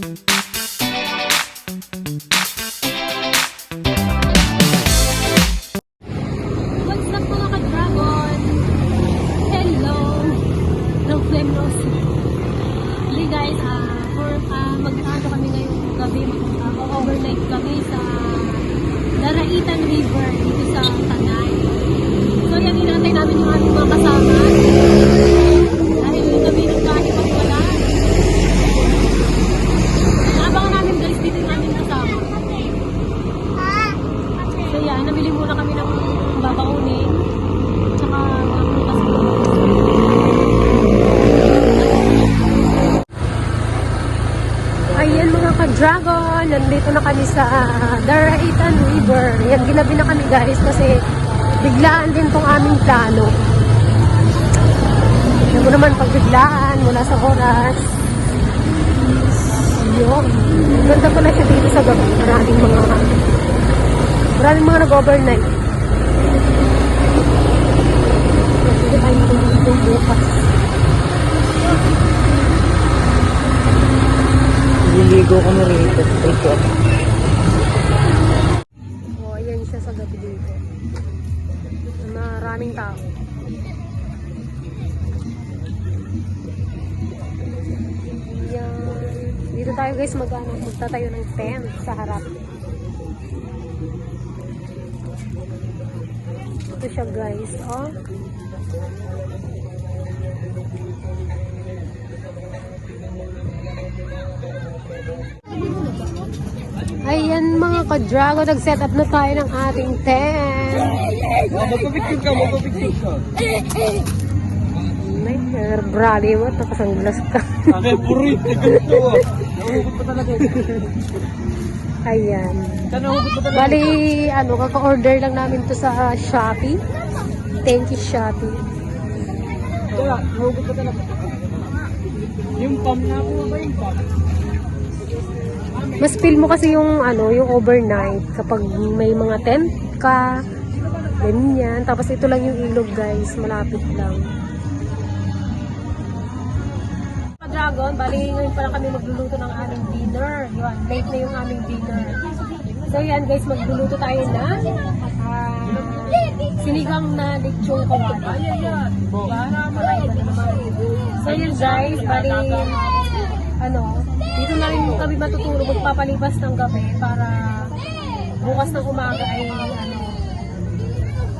Thank sa Daraitan River. Yan, ginabi na kami guys kasi biglaan din tong aming plano. Alam mo naman pag biglaan, mula sa oras. Yun. Ganda pala siya dito sa gabi. Maraming mga maraming mga nag-overnight. Hindi tayo matutulog bukas. Liligo na rito. Ito. Dito. Maraming tao. Ayan. Dito tayo guys mag ano, magtatayo ng tent sa harap. Ito siya guys, oh. Ayan mga ka-drago, nag-set up na tayo ng ating tent. Magpapicture ka, magpapicture ka. May brady mo, nakasanglas ka. Akin, burit. Ganito. Nahugot pa talaga. Ayan. Bali, ano, kaka-order lang namin to sa ah, Shopee. Thank you, Shopee. Kaya, nahugot pa talaga. Yung pump na ako ba yung pump? Mas feel mo kasi yung, ano, yung overnight kapag may mga tent ka, ganyan. Tapos ito lang yung ilog, guys. Malapit lang. Dragon, bali ngayon pa lang kami magluluto ng aming dinner. Yun, late na yung aming dinner. So yan guys, magluluto tayo na ah, sinigang na lechong kawali. So yun guys, bali ano, dito na rin kami matutulog, magpapalipas ng gabi para bukas ng umaga ay ano,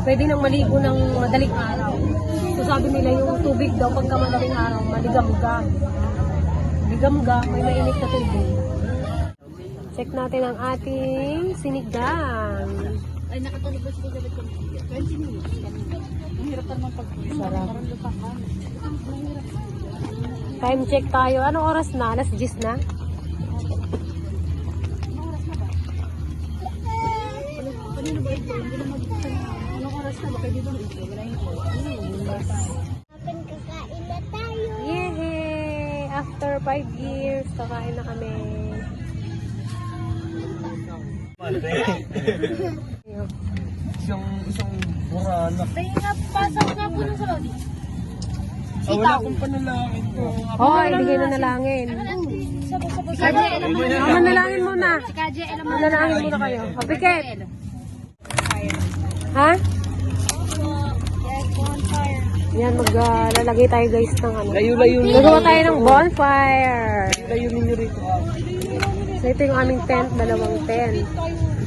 pwede nang maligo ng madaling araw. So sabi nila yung tubig daw pagka madaling araw, maligam-gam. Maligam-gam, may mainit na tubig. Check natin ang ating sinigang. Ay, nakatulog siya sa 20 minutes? Ang hirap naman pag Sarap. Parang lupakan. Time check tayo. Anong oras na? Alas 10 na? Ba Anong oras na? Baka dito na ito. Wala yung Yay! After 5 years, kakain na kami. Ayun. Isang, isang burana. Kaya nga, pasok nga po nung sa Lodi. Ah, wala akong panalangin ko. Oh, ibigay na nalangin. Kaje, alam mo manalangin muna. Kaje, alam mo Manalangin muna kayo. O, Pikit. Ha? Yan, maglalagay tayo guys ng ano. Layo-layo. Gagawa tayo ng bonfire. Layo ninyo rito. So, ito yung aming tent, dalawang tent.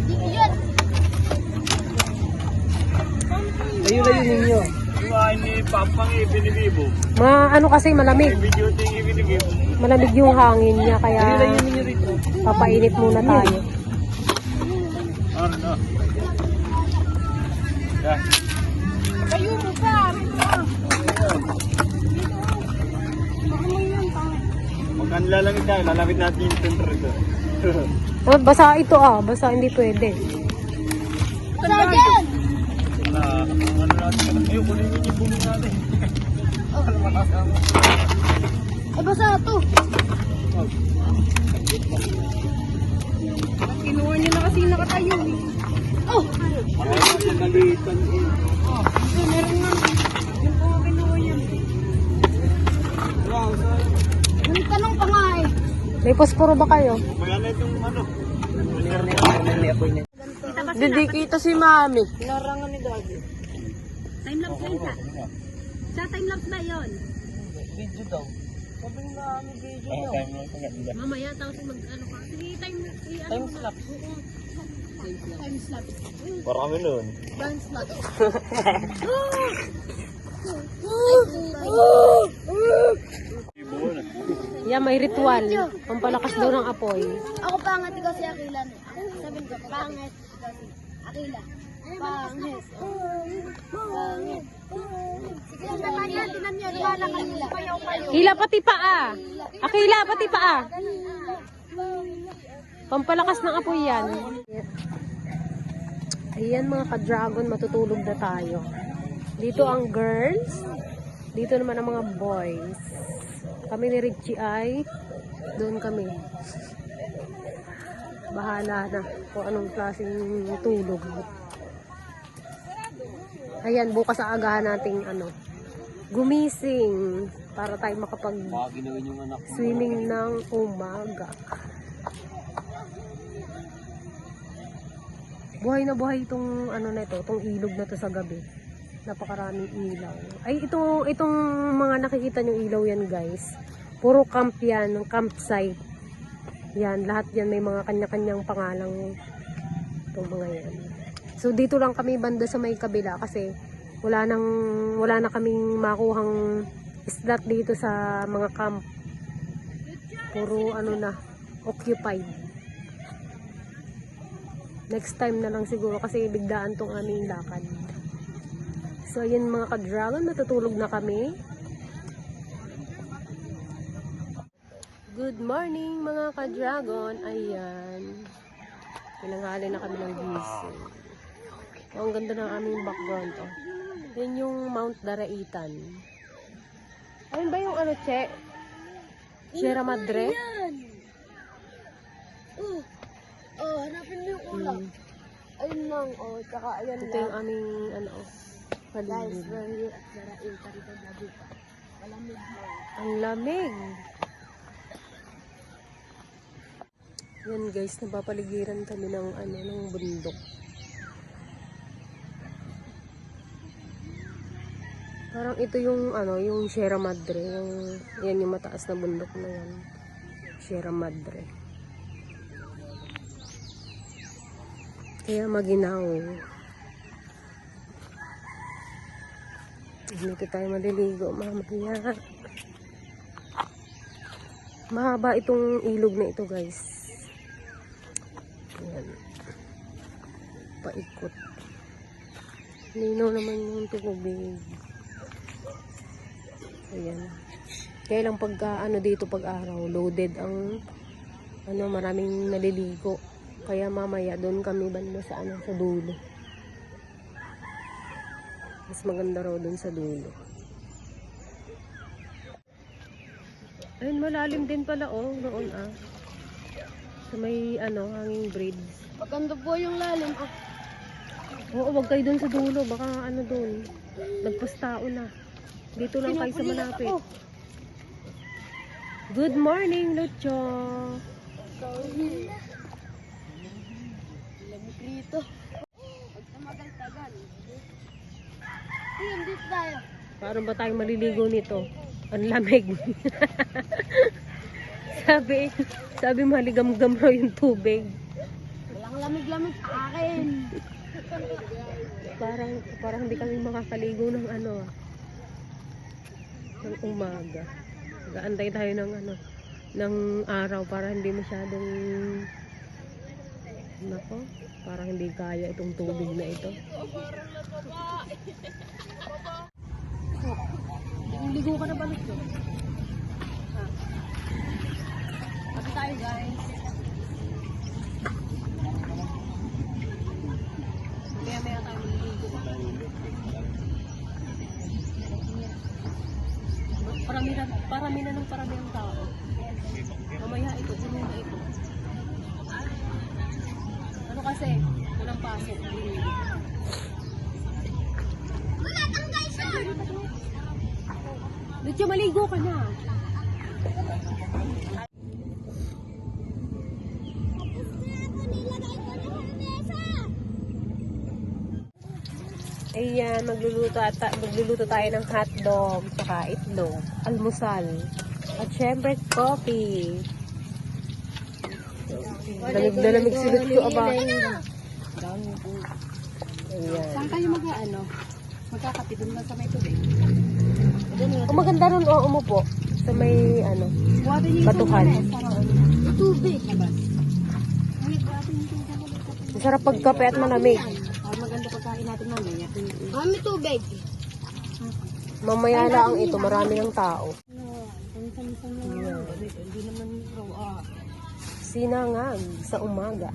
Yun. Layo-layo ninyo. Iwain ni Papang ibinibibo. Ma, ano kasi malamig. Video ting ibinibibo. Malamig yung hangin niya, kaya papainit muna tayo. Ano. Kayo mo pa. Pag ang lalamig tayo, lalamig natin yung temperature. Oh, basa ito ah, basa hindi pwede. Sergeant! Ay, basa ito. Kinuha niya na kasi nakatayo. Oh! Ano natin, nalitan eh. Meron nga. Yung po kinuha niya. Wow, May posporo ba kayo? Maganda itong ano. Hindi kita si mami. Time lapse lang sa. Sa time lapse ba yun? Video daw. Sabi nga kami video Oh, daw. time mo ito nga. Mamaya tapos mag ano ka. Sige, time ano Time na. slap. Oo. Time lapse. Para kami noon. Ibuo na. Yeah, may ritual. Pampalakas daw ng apoy. Ako pangit kasi Akila. Sabi ko, pangit kasi Akila. Pangit. Pangit. Sige, naman yan. Tinan niyo, lumala ka nila. Hila pati paa. Akila pati paa. Pampalakas ng apoy yan. Ayan mga ka-dragon, matutulog na tayo. Dito ang girls. Dito naman ang mga boys. Kami ni Richie ay doon kami. Bahala na kung anong klaseng tulog. Ayan, bukas aagahan nating ano, gumising para tayo makapag swimming ng umaga. Buhay na buhay itong ano na ito, itong ilog na to sa gabi. Napakaraming ilaw. Ay, ito, itong mga nakikita nyo ilaw yan guys. Puro camp yan, campsite. Yan, lahat yan may mga kanya-kanyang pangalang itong mga yan. So dito lang kami banda sa may kabila kasi wala nang wala na kaming makuhang slot dito sa mga camp. Puro ano na, occupied. Next time na lang siguro kasi biglaan tong aming lakad. So yun mga ka-dragon, matutulog na kami. Good morning mga ka-dragon. Ayan. Pinanghali na kami ng gising. Oh, ang ganda ng aming background. Oh. Yan yung Mount Daraitan. Ayun ba yung ano, Che? Sierra Madre? Oh, oh, hanapin mo yung ulam. Hmm. Ayun lang, oh, tsaka ayan Ito lang. yung aming, ano, oh, Guys, here at Darain, Karita, Dabuka. Malamig mo. Ang lamig. Yan guys, napapaligiran kami ng ano, ng bundok. Parang ito yung ano, yung Sierra Madre, yung yan yung mataas na bundok na yan. Sierra Madre. Kaya maginaw. Dito tayo maliligo mamaya. Mahaba itong ilog na ito guys. Ayan. Paikot. Lino naman yung tubig. Ayan. Kaya lang pagka ano dito pag araw, loaded ang ano maraming naliligo. Kaya mamaya doon kami banda sa ano sa dulo. Mas maganda raw doon sa dulo. Ayun, malalim din pala oh, noon ah. Sa may ano, hanging bridge. Maganda po yung lalim. Ah, Oo, wag kayo doon sa dulo, baka ano doon. Nagpastao na. Dito lang kayo sa malapit. Good morning, Lucho. Lamig rito. Pag tumagal-tagal. Ayun, dito tayo. Paano ba tayong maliligo nito? Ang lamig. sabi, sabi maligam-gam raw yung tubig. Walang lamig-lamig sa akin. Parang, parang hindi kami makakaligo ng ano ah. Ng umaga. Gaantay tayo ng ano, ng araw para hindi masyadong nako, parang hindi kaya itong tubig na ito. Ligo ka na ba nito? Kasi tayo guys. Kaya maya tayo maliligo. Parami na, parami na ng parami ang tao. Mamaya ito, puno na ito. Ano kasi, walang pasok. Lucho, maligo ka na. Ayan, magluluto, at, magluluto tayo ng hotdog, saka itlog, almusal. At syempre, coffee. Dalamig na lamig si Lutyo, aba. Ayan. Saan kayo mag-ano? Magkakape doon lang sa may tubig. Ang maganda nun, oo, umupo. Sa may, ano, batuhan. Tubig. Masarap pagkape at malamig. Mami, tubig. Mamaya lang ito, marami ng tao. Hindi naman raw. Sinangag sa umaga.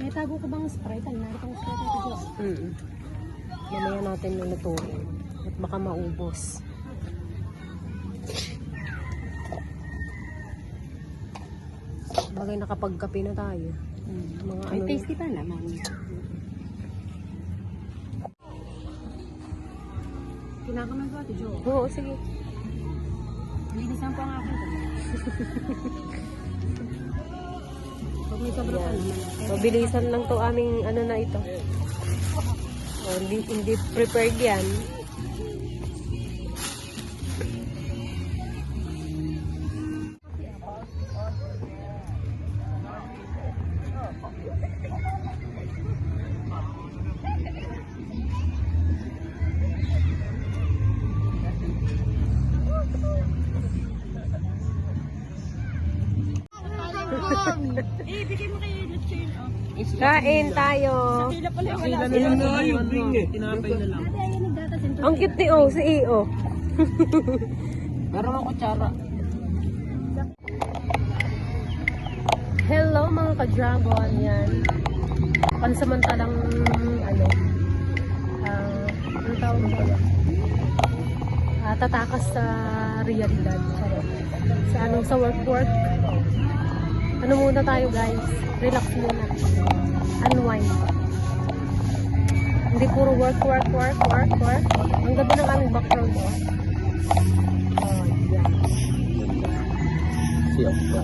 May tago ko bang Sprite? Ang narito ang Sprite ito. Mm. Mamaya natin lulutuin. At baka maubos. Bagay nakapagkape na tayo. Mga May ano, tasty pa naman. Kinakaman ko ate, Jo. Oo, sige. Linisan ko ang akin. Pag may sobra pa Yan. naman. Mabilisan lang to aming ano na ito. Oh, hindi, hindi prepared yan. Ayun na yung ring eh. Tinapay na lang. Ang cute ni O, si E.O. Meron akong kutsara. Hello mga ka-dragon, yan. Pansamantalang, ano, ah, ano tawag ko yan? Ah, tatakas sa realidad. Charot. Sa ano, sa work-work. Ano muna tayo guys? Relax muna. Unwind. Hindi puro work, work, work, work, work. Ang ganda ng aming background, oh. Oh, yan. Si Okta.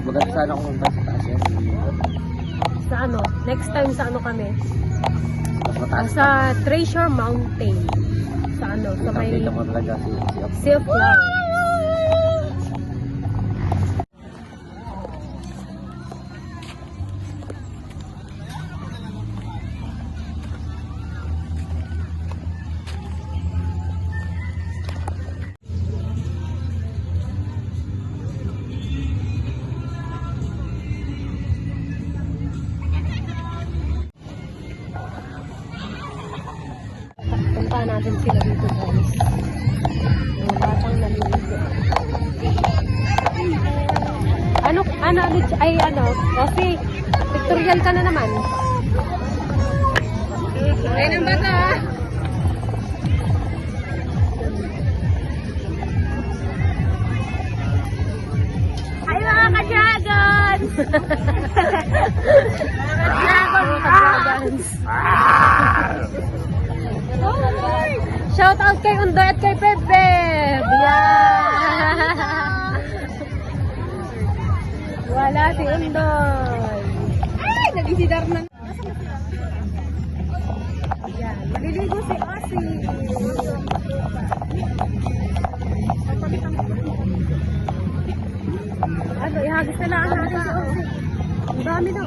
Maganda sana kung punta sa taas yan. Sa ano? Next time sa ano kami? Mas mataas. sa Treasure Mountain. Sa ano, sa may Nakita ko talaga si, si Okta. Silk ano, kasi pictorial ka na naman. Ayun ang bata ah. Hi mga ka-dragons! Mga ka-dragons. Shout out kay Undoy at kay Pepe. Yeah. Wala si Undoy. Ay, nag-isidar na. Yan. Maliligo si Ozzy. Ano, ihagis na lang natin si Ozzy. Ang dami na.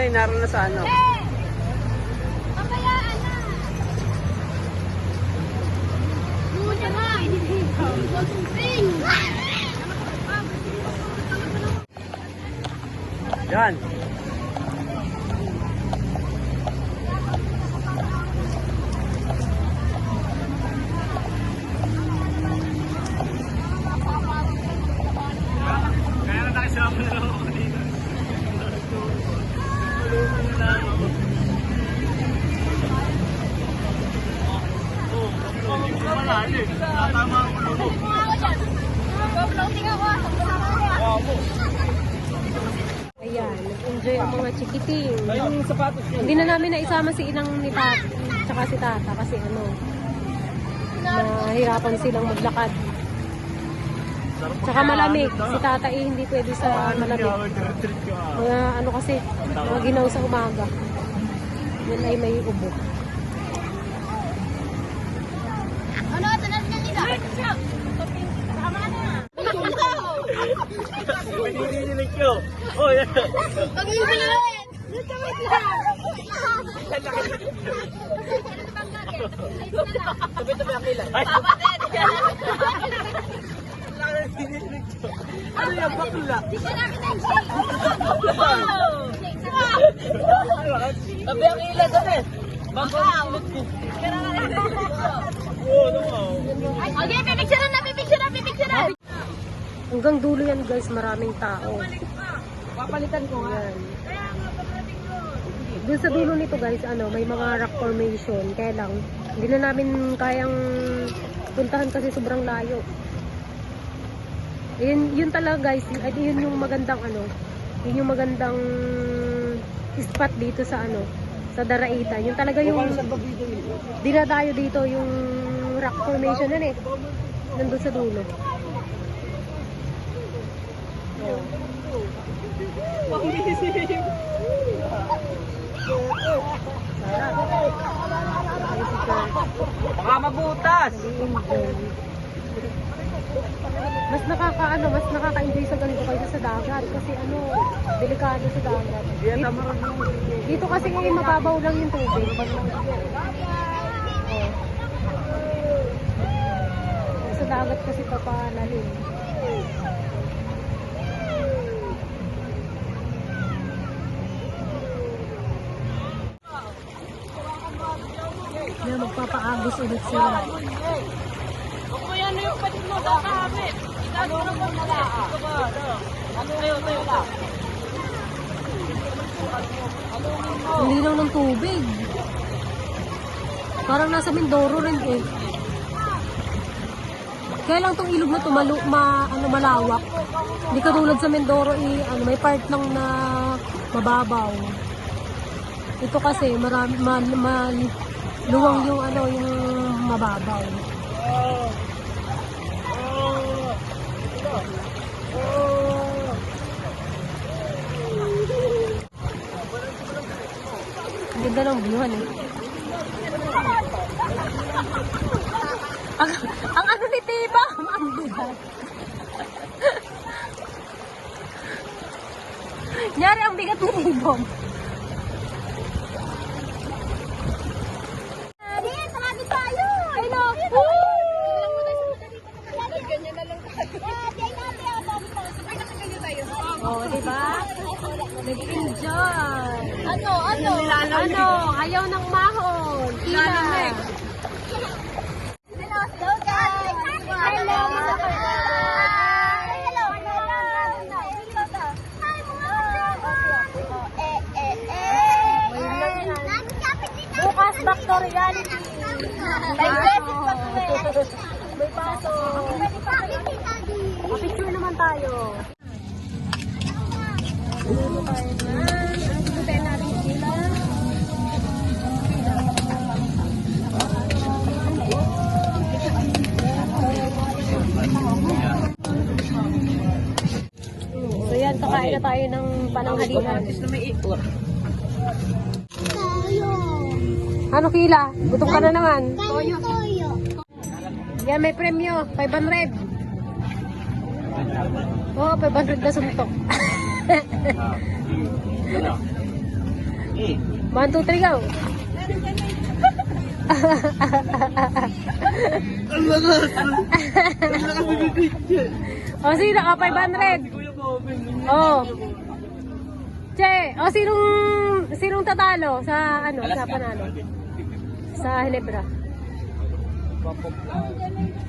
Na yun, naroon na sa ano. Pabayaan na! Muna na! Yan. Kaya na nakisama na lang Malalim. Tama ang ulo mo. Floating ako. Ayan, nag-enjoy ang mga chikiting. Yung sapatos niya. Hindi na namin naisama si inang ni Tata, tsaka si Tata kasi ano, nahirapan silang maglakad. Tsaka malamig. Si Tata eh, hindi pwede sa malamig. Mga ano kasi, mga ginaw sa umaga. Yan ay may ubo. Ano? Tanan niya nila. Tama na. Pininilig ko. Oh, yan. Pag-ibilin! Dito, wait lang! Tabi-tabi ang kilay. Ano yung bakla? Tabi ang kilay, tabi. Bago ang silot ko. Oh, ano mo? Okay, pipicturean na, pipicturean, pipicturean! Hanggang dulo yan guys, maraming tao. Papalitan ko nga. Doon sa dulo nito guys, ano, may mga rock formation. Kaya lang, hindi na namin kayang puntahan kasi sobrang layo. Yun, yun talaga guys, ay, yun yung magandang ano, yun yung magandang spot dito sa ano, sa Daraitan. Yun talaga yung yun? dinadayo dito yung rock formation nun eh. Nandun sa dulo. Oh. Baka mabutas. Mas nakakaano, mas nakaka-enjoy sa ganito kaysa sa dagat kasi ano, delikado sa dagat. Dito kasi ngayon mababaw lang yung tubig. Oh. Sa dagat kasi papalalim. Na magpapaagos ulit sila. Ang linaw ng tubig. Parang nasa Mindoro rin eh. Kaya lang tong ilog na tumalu, ma, ano, malawak. Hindi katulad sa Mindoro, eh, ano, may part lang na mababaw. Ito kasi marami, ma, ma, luwang yung ano, yung mababaw. Ang ganda ng viewhan eh. ang, ang ano ni Tiba, ang bigat. Nyari ang bigat ni Tibom. Din, marami tayo! Ay, no! Ganyan na lang tayo. Diyan natin, ang dami tayo. Sabay na ganyan tayo. Oh, di ba? Nag-enjoy. Ano, ano? Ano, ayaw ng mahon. Ila. Hello, guys! Hello! Hello! Hi, mga Eh, eh, eh! Bukas back to reality. May blessing pa kami. May paso. Picture naman tayo. Dito tayo na. Dito tayo natin sila. So yan, kakain na tayo ng pananghalian. Ano kila? Gutom ka na naman. Toyo. Yan, may premyo. 500. Oo, oh, 500 na suntok. Eh, 1, 2, 3, go. o, sino ka? 500. Kuya Bobby. Oo. Che, o sinong sinong tatalo sa ano, sa panalo? Sa Hinebra.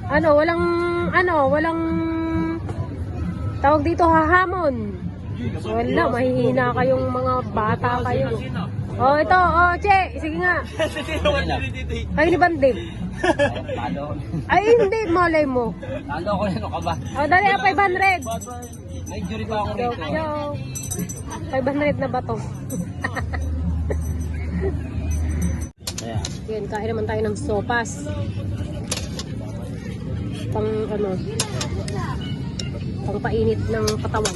Ano, walang ano, walang tawag dito hahamon. Wala, mahihina kayong mga bata kayo. Oh, ito, oh, Che, sige nga. Kayo ni Bandim. Ay, hindi, malay mo. Talo ko yan, ka ba? Oh, dali, ah, 500. May jury pa ako rito. joke. 500 na ba to? Yan, kain naman tayo ng sopas. Pang ano, pang painit ng katawan.